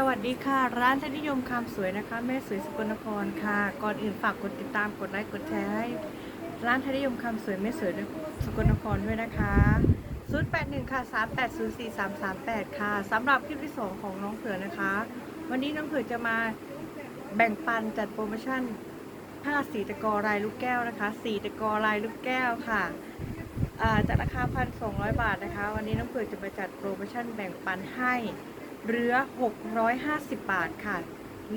สวัสดีค่ะ ร้านทนิยมคำสวยนะคะ แม่สวยสกลนครค่ะ ก่อนอื่นฝากกดติดตามกดไลค์กดแชร์ให้ร้านทนิยมคำสวยแม่สวยสกลนครด้วยนะคะ081ค่ะ3804338 ค่ะสำหรับคลิปที่ 2 ของน้องเผือนะคะ วันนี้น้องเผือจะมาแบ่งปันจัดโปรโมชั่นผ้าสีตะกอลายลูกแก้วนะคะสีตะกอลายลูกแก้วค่ะจากราคา 1,200 บาทนะคะ วันนี้น้องเผือกจะมาจัดโปรโมชั่นแบ่งปันให้ เรือ 650 บาทค่ะ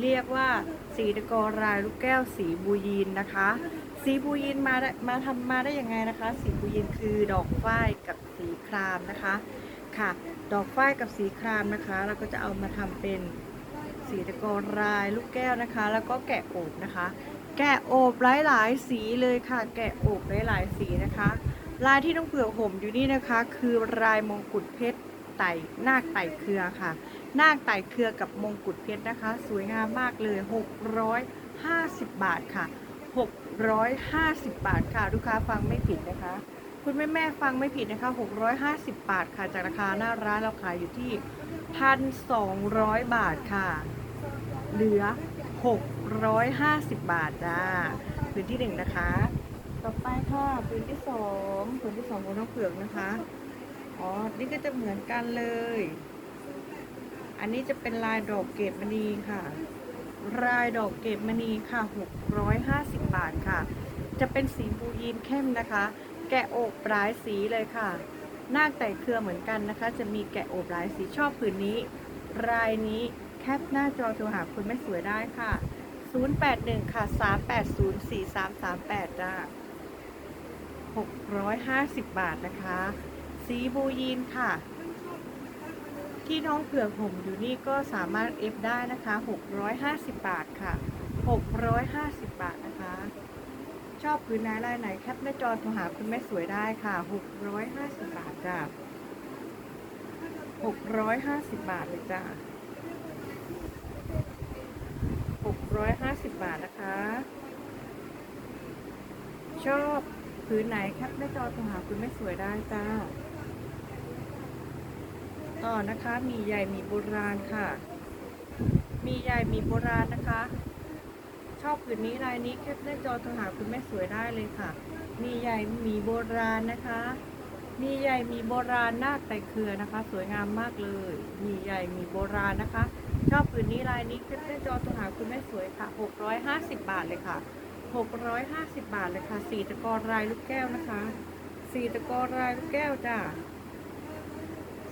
เรียกว่าสีตะกอรายลูกแก้วสีบูยีนนะคะ สีบูยีนมาได้มาทำมาได้ยังไงนะคะ สีบูยีนคือดอกฝ้ายกับสีครามนะคะค่ะ ดอกฝ้ายกับสีครามนะคะ เราก็จะเอามาทำเป็นสีตะกอรายลูกแก้วนะคะ แล้วก็แกะโอบนะคะ แกะโอบหลายๆสีเลยค่ะ แกะโอบหลายๆสีนะคะ ลายที่น้องเผือกห่มอยู่นี่นะคะ คือลายมงกุฎเพชร ไต่นาคไต่เครือค่ะ นาคไต่เครือกับมงกุฎเพชรนะคะ สวยงามมากเลย 650 บาทค่ะ 650 บาทค่ะ ลูกค้าฟังไม่ผิดนะคะ คุณแม่แม่ๆฟังไม่ผิดนะคะ 650 บาทค่ะ จากราคาหน้าร้านเราขายอยู่ที่ 1,200 บาทค่ะ เหลือ 650 บาทจ้าพื้นที่หนึ่งนะคะ ต่อไปค่ะพื้นที่สองพื้นที่สองของน้องเผือกนะคะ อ๋อ นี่ก็จะเหมือนกันเลย อันนี้จะเป็นลายดอกเกตมณีค่ะ ลายดอกเกตมณีค่ะ 650 บาทค่ะ จะเป็นสีบูยีนเข้มนะคะ แกะโอบหลายสีเลยค่ะ หน้าแต่เครือเหมือนกันนะคะ จะมีแกะโอบหลายสีชอบผืนนี้ รายนี้แคปหน้าจอโทรหาคุณแม่สวยได้ค่ะ 081 ค่ะ 3804338จ้า650 บาทนะคะ สีบูยีนค่ะ ที่น้องเผือกห่มอยู่นี่ก็สามารถเอฟได้นะคะ 650 บาทค่ะ 650 บาทนะคะ ชอบพื้นไหนลายไหนแคปหน้าจอโทรหาคุณแม่สวยได้ค่ะ 650 บาทจ้ะ650 บาทเลยจ้ะ650 บาทนะคะ ชอบพื้นไหนแคปหน้าจอโทรหาคุณแม่สวยได้จ้า ต่อนะคะมีใหญ่มีโบราณค่ะ มีใหญ่มีโบราณนะคะ ชอบผืนนี้ลายนี้แคปหน้าจอโทรหาคุณแม่สวยได้เลยค่ะ มีใหญ่มีโบราณนะคะ มีใหญ่มีโบราณนาคไต่เครือนะคะ สวยงามมากเลย มีใหญ่มีโบราณนะคะ ชอบผืนนี้ลายนี้แคปหน้าจอโทรหาคุณแม่สวยค่ะ 650 บาทเลยค่ะ 650 บาทเลยค่ะสีตะกอรายลูกแก้วนะคะสีตะกอรายลูกแก้วจ้า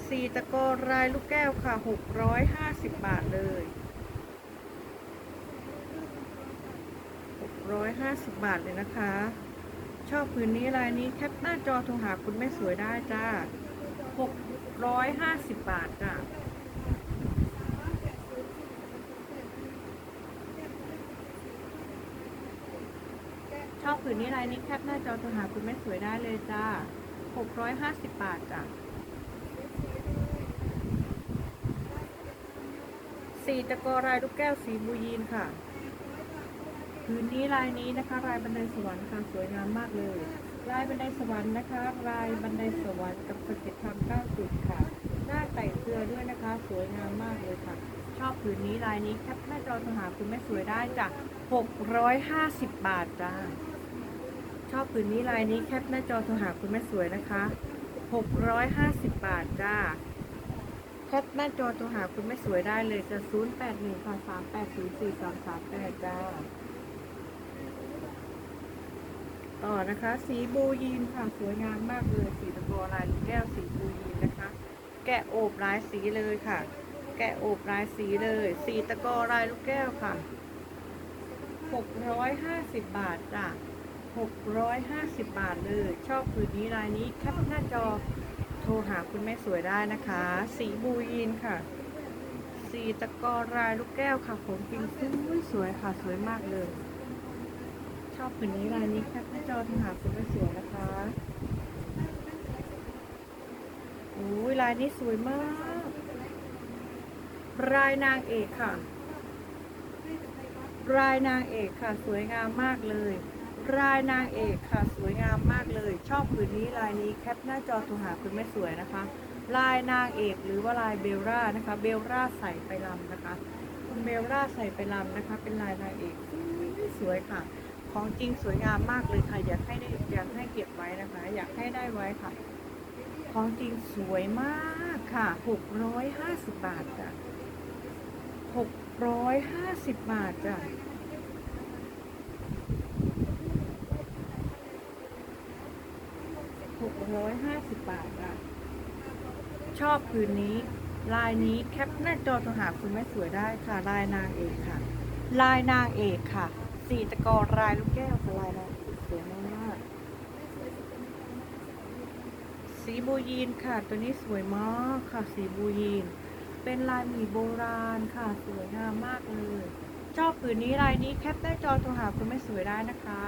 สีตะกอรายลูกแก้วค่ะ 650 บาทเลย 650 บาทเลยนะคะ ชอบพื้นนี้ลายนี้แคปหน้าจอโทรหาคุณแม่สวยได้จ้า 650 บาทจ้าชอบผืนนี้ลายนี้แคปหน้าจอโทรหาคุณแม่สวยได้เลยจ้า 650 บาทจ้ะ สีตะกอรายลูกแก้วสีบูยีนค่ะพื้นนี้ลายนี้นะคะ ลายบันไดสวรรค์ค่ะสวยงามมากเลย ลายบันไดสวรรค์นะคะ ลายบันไดสวรรค์กับสะเก็ดทำเก้าจุดค่ะหน้าไต่เครือด้วยนะคะ สวยงามมากเลยค่ะ ชอบผืนนี้ลายนี้แคปหน้าจอโทรหาคุณแม่สวยได้จ้ะ650 บาทจ้าชอบผืนนี้ลายนี้แคปหน้าจอโทรหาคุณแม่สวยนะคะ 650 บาทจ้า แคปหน้าจอโทรหาคุณแม่สวยได้เลยจะ0 8 1ค่ะ3 8 0 4 3 3 8จ้า ต่อนะคะ สีบูยีนค่ะ สวยงามมากเลย สีตะกอลายลูกแก้วสีบูยีนนะคะ แกะโอบลายสีเลยค่ะ แกะโอบลายสีเลย สีตะกอลายลูกแก้วค่ะ 650 บาทจ้ะ650 บาทเลย ชอบผืนนี้ลายนี้แคปหน้าจอ ทรหาคุณแม่สวยได้นะคะ สีบูยีนค่ะ สีตะกอลายลูกแก้วค่ะ ผมจริงซึ่งสวยค่ะ สวยมากเลย ชอบผืนนี้ลายนี้แคปหน้าจอโทรหาคุณแม่สวยนะคะโอ้ยลายนี้สวยมากรายนางเอกค่ะ รายนางเอกค่ะ สวยงามมากเลย รายนางเอกค่ะสวยงามมากเลย ชอบผืนนี้ลายนี้แคปหน้าจอโทรหาคุณแม่สวยนะคะ ลายนางเอกหรือว่าลายเบลล่านะคะ เบลล่าใส่ไปลำนะคะ คุณเบลล่าใส่ไปลำนะคะ เป็นลายนางเอกสวยค่ะ ของจริงสวยงามมากเลยค่ะ อยากให้ได้อยากให้เก็บไว้นะคะ อยากให้ได้ไว้ค่ะ ของจริงสวยมากค่ะ 650 บาทจ้ะ650 บาทจ้ะ 650 บาทค่ะชอบผืนนี้ ลายนี้แคปหน้าจอโทรหาคุณแม่สวยได้ค่ะ ลายนางเอกค่ะ ลายนางเอกค่ะ สีตะกอลายลูกแก้วลายนางเอกสวยมากสีบูยีนค่ะ ตัวนี้สวยมากค่ะ สีบูยีน เป็นลายหมีโบราณค่ะ สวยงามมากเลย ชอบผืนนี้ลายนี้แคปหน้าจอโทรหาคุณแม่สวยได้นะคะ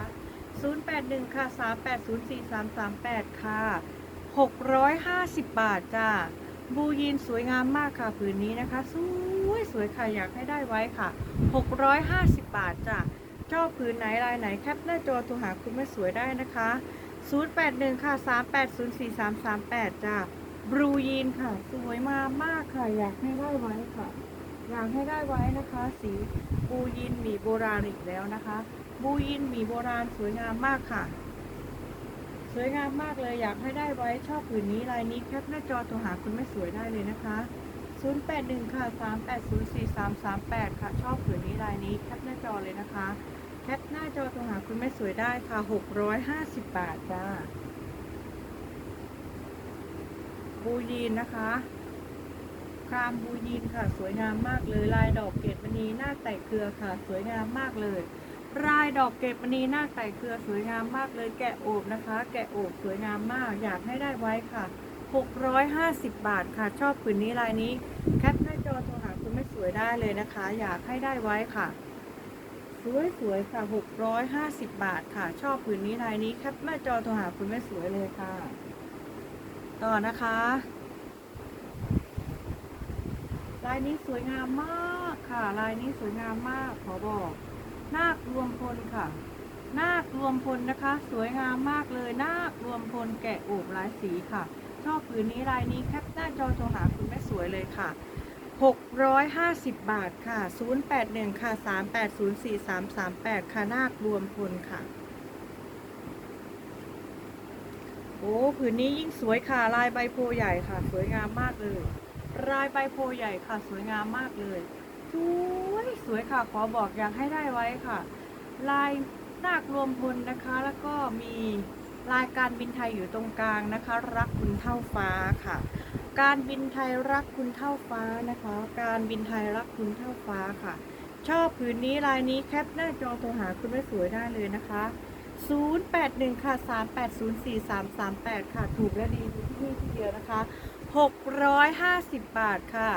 081 ค่ะ 3804338 ค่ะ 650 บาทจ้าบูยีนสวยงามมากค่ะผืนนี้นะคะ สวยสวยค่ะ อยากให้ได้ไว้ค่ะ 650 บาทจ้ะชอบผืนไหนลายไหนแคปหน้าจอโทรหาคุณแม่สวยได้นะคะ 081 ค่ะ 3804338 จ้าบลูยีนค่ะ สวยมากมากค่ะ อยากให้ได้ไว้ค่ะ อยากให้ได้ไว้นะคะ สีบูยินหมีโบราณอีกแล้วนะคะ บูยินหมีโบราณสวยงามมากค่ะ สวยงามมากเลยอยากให้ได้ไว้ชอบผืนนี้ลายนี้แคปหน้าจอโทรหาคุณแม่สวยได้เลยนะคะ 081 ค่ะ 3804338 ค่ะ ชอบผืนนี้ลายนี้แคปหน้าจอเลยนะคะ แคปหน้าจอโทรหาคุณแม่สวยได้ค่ะ 650 บาทจ้าบูยีนนะคะครามบูยีนค่ะ สวยงามมากเลยลายดอกเกตมณีหน้าไต่เครือค่ะ สวยงามมากเลย ลายดอกเกตมณีหน้าไต่เครือสวยงามมากเลยแกะโอบนะคะ แกะโอบสวยงามมาก อยากให้ได้ไว้ค่ะ 650 บาทค่ะ ชอบผืนนี้ลายนี้แคปหน้าจอโทรหาคุณแม่สวยได้เลยนะคะ อยากให้ได้ไว้ค่ะ สวยสวยๆค่ะ 650 บาทค่ะ ชอบผืนนี้ลายนี้แคปหน้าจอโทรหาคุณแม่สวยเลยค่ะ ต่อนะคะลายนี้สวยงามมากค่ะ ลายนี้สวยงามมากขอบอก นาครวมพลค่ะ นาครวมพลนะคะ สวยงามมากเลย นาครวมพลแกะโอบหลายสีค่ะ ชอบผืนนี้ลายนี้แคปหน้าจอโทรหาคุณแม่สวยเลยค่ะ 650 บาทค่ะ 081 ค่ะ 3804338ค่ะนาครวมพลค่ะ โอ้ผืนนี้ยิ่งสวยค่ะ ลายใบโพใหญ่ค่ะ สวยงามมากเลยลายใบโพใหญ่ค่ะ สวยงามมากเลย สวยสวยค่ะ ขอบอกอยากให้ได้ไว้ค่ะ ลายนาครวมพลนะคะ แล้วก็มีลายการบินไทยอยู่ตรงกลางนะคะ รักคุณเท่าฟ้าค่ะ การบินไทยรักคุณเท่าฟ้านะคะ การบินไทยรักคุณเท่าฟ้าค่ะ ชอบผืนนี้ลายนี้แคปหน้าจอโทรหาคุณแม่สวยได้เลยนะคะ 081 ค่ะ 3804338 ค่ะ ถูกและดีที่นี่ที่เดียวนะคะ 650 บาทค่ะ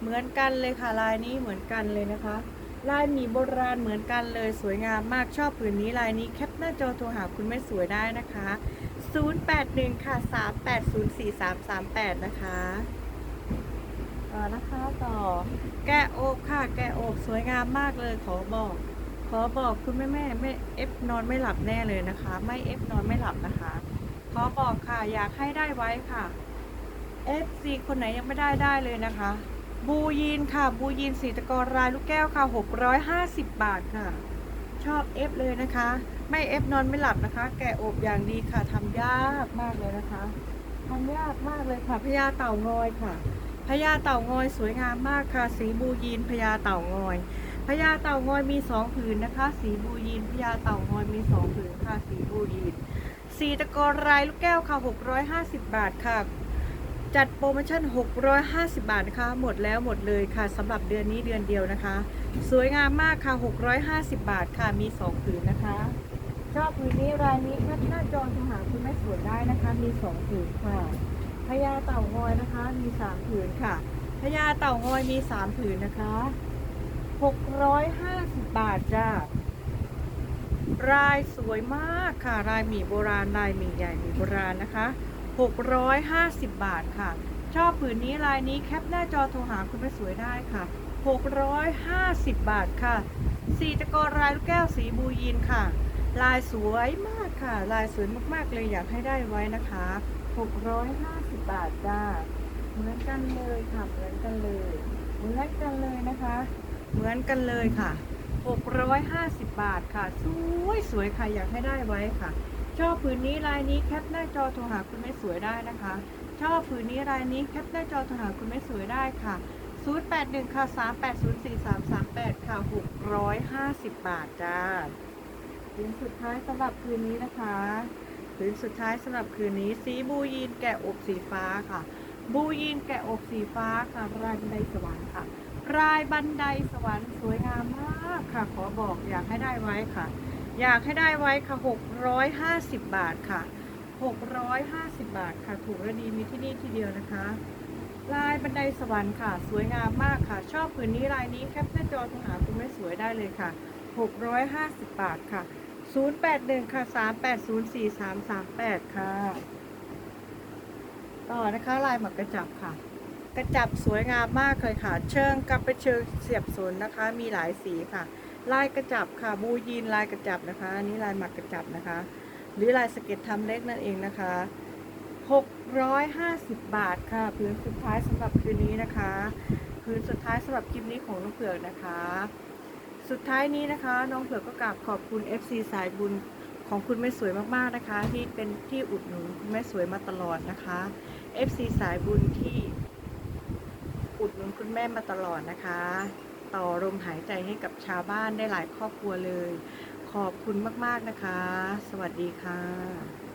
เหมือนกันเลยค่ะลายนี้เหมือนกันเลยนะคะ ลายหมีโบราณเหมือนกันเลยสวยงามมากชอบผืนนี้ลายนี้แคปหน้าจอโทรหาคุณแม่สวยได้นะคะ 081 ค่ะ 3804338 นะคะต่อนะคะต่อแกะโอบค่ะ แกะโอบสวยงามมากเลยขอบอก ขอบอกคุณแม่แม่ไม่เอฟนอนไม่หลับแน่เลยนะคะ ไม่เอฟนอนไม่หลับนะคะ ขอบอกค่ะอยากให้ได้ไว้ค่ะ FC คนไหนยังไม่ได้ได้เลยนะคะ บูยีนค่ะ บูยีนสีตะกอรายลูกแก้วค่ะ 650 บาทค่ะ ชอบเอฟเลยนะคะ ไม่เอฟนอนไม่หลับนะคะ แกะอบอย่างดีค่ะทำยากมากเลยนะคะทำยากมากเลยค่ะพญาเต่างอยค่ะพญาเต่างอยสวยงามมากค่ะ สีบูยีนพญาเต่างอยพญาเต่างอยมีสองผืนนะคะ สีบูยีนพญาเต่างอยมีสองผืนค่ะ สีบูยีนสีตะกอรายลูกแก้วค่ะ 650 บาทค่ะ จัดโปรโมชั่น 650 บาทนะคะ หมดแล้วหมดเลยค่ะสำหรับเดือนนี้เดือนเดียวนะคะ สวยงามมากค่ะ 650 บาทค่ะ มี 2 ผืนนะคะชอบผืนนี้รายนี้แคปหน้าจอโทรหาคุณแม่สวยได้นะคะ มี 2 ผืนค่ะพญาเต่างอยนะคะ มี 3 ผืนค่ะพญาเต่างอยมี 3 ผืนนะคะ 650 บาทจ้ารายสวยมากค่ะลายหมี่โบราณลายหมี่ใหญ่หมี่โบราณนะคะ 650 บาทค่ะ ชอบผืนนี้ลายนี้แคปหน้าจอโทรหาคุณแม่สวยได้ค่ะ 650 บาทค่ะ สีตะกอรายลูกแก้วสีบูยีนค่ะ ลายสวยมากค่ะ ลายสวยมากๆเลยอยากให้ได้ไว้นะคะ 650 บาทจ้า เหมือนกันเลยค่ะ เหมือนกันเลย เหมือนกันเลยนะคะ เหมือนกันเลยค่ะ 650 บาทค่ะ สวยสวยค่ะ อยากให้ได้ไว้ค่ะ ชอบผืนนี้ลายนี้แคปหน้าจอโทรหาคุณแม่สวยได้นะคะ ชอบผืนนี้ลายนี้แคปหน้าจอโทรหาคุณแม่สวยได้ค่ะ 081ค่ะ3804338 ค่ะ 650 บาทจ้าผืนสุดท้ายสำหรับคืนนี้นะคะผืนสุดท้ายสำหรับคืนนี้สีบูยีนแกะอบสีฟ้าค่ะ บูยีนแกะอบสีฟ้าค่ะรายบันไดสวรรค์ค่ะรายบันไดสวรรค์สวยงามมากค่ะ ขอบอกอยากให้ได้ไว้ค่ะ อยากให้ได้ไว้ค่ะ 650 บาทค่ะ 650 บาทค่ะ ถูกและดีมีที่นี่ที่เดียวนะคะ ลายบันไดสวรรค์ค่ะ สวยงามมากค่ะ ชอบผืนนี้ลายนี้แคปหน้าจอโทรหาคุณแม่สวยได้เลยค่ะ 650 บาทค่ะ 081 ค่ะ 3804338 ค่ะ ต่อนะคะลายหมักกระจับค่ะ กระจับสวยงามมากเลยค่ะ เชิงกับไปเชิงเสียบสนนะคะ มีหลายสีค่ะ ลายกระจับค่ะบูยีนลายกระจับนะคะอันนี้ลายหมักกระจับนะคะ หรือลายสเก็ตทำเล็กนั่นเองนะคะ 650 บาทค่ะพื้นสุดท้ายสำหรับคืนนี้นะคะพื้นสุดท้ายสำหรับคลิปนี้ของน้องเผือกนะคะ สุดท้ายนี้นะคะ น้องเผือกก็กราบขอบคุณ FC สายบุญของคุณแม่สวยมากๆนะคะ ที่เป็นที่อุดหนุนคุณแม่สวยมาตลอดนะคะ FC สายบุญที่อุดหนุนคุณแม่มาตลอดนะคะ ต่อลมหายใจให้กับชาวบ้านได้หลายครอบครัวเลย ขอบคุณมาก ๆ นะคะ สวัสดีค่ะ